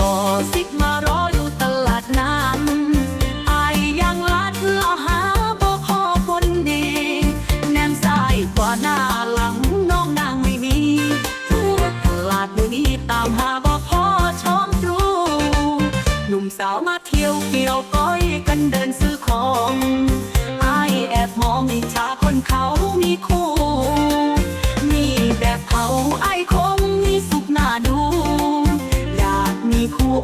บ่สิกมารออยู่ตลาดน้ำอายยังลาดเพื่อหาบ่พอคนดี แนมซ้ายกว่าหน้าหลังน้องนางไม่มีตลาดมือนี้ตามหา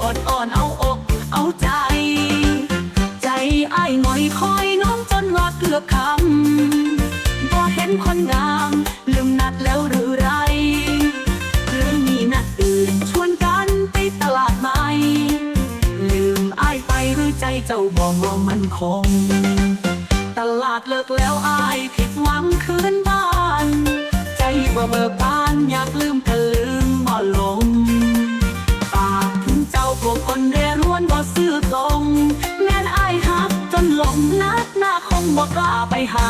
อดอ่อนเอาอกเอาใจ ใจไอ้ายหงอยคอยน้องจนว่าเกือบคำบ่เห็นคนงามลืมนัดแล้วหรือไรหรือมีนัดอื่นชวนกันไปตลาดไหมลืมอายไปหรือใจเจ้าบอกว่ามันคง ตลาดเลิกแล้วอายผิดหวังคืนบ้าน ใจบ่เบิกบานอยากลืมก็ลืม บ่กล้าไปหา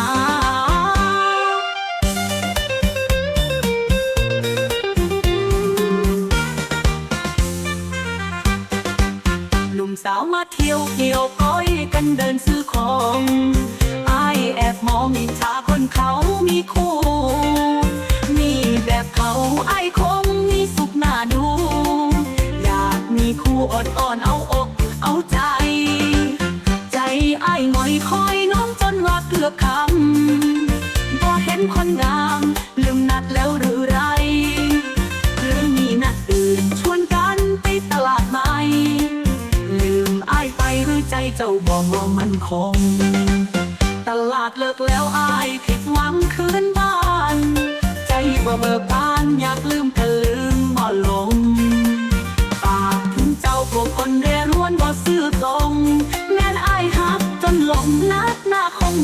หนุ่มสาวมาเที่ยวเกี่ยวก้อยกันเดินซื้อของอายแอบมองอิจฉาคนเขามีคู่มีแบบเขาไอคงมีสุขน่าดู อยากมีคู่อดอ่อนเอาอกเอาใจ ใจไอ้ายหงอยคอยน้อง นว่าเกือคำบ่เห็นคนงาม ลืมนัดแล้วหรือไรหรือมีนัดอื่นชวนกันไปตลาดไหม ลืมอายไปหรือใจเจ้าบอกว่ามันคง ตลาดเลิกแล้วอายผิดหวังคืนบ้าน ใจบ่เบิกบานอยาก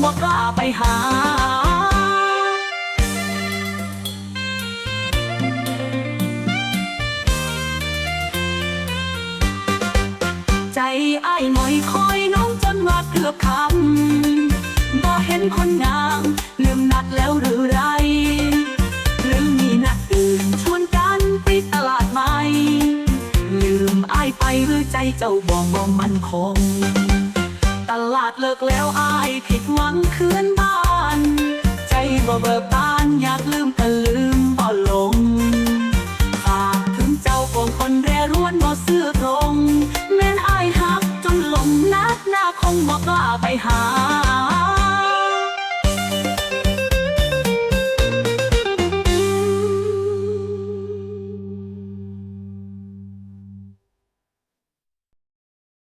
บ่กล้าไปหา ใจไอ้ายหน่อยคอยน้องจนว่าเกือบคำบ่เห็นคนงามลืมนัดแล้วหรือไรหรือมีนัดอื่นชวนกันไปตลาดไหม ลืมอ้ายไปหรือใจเจ้าบอกว่มันคง ตลาดเลิกแล้วอายผิดหวังคืนบ้าน ใจบ่เบิกบานอยากลืมแต่ลืมบ่ลงฝากถึงเจ้าของคนเร่ร่วนบ่ซื่อตรง แม่นอายหักจนหลงนักหน้าคงบ่กล้าไปหา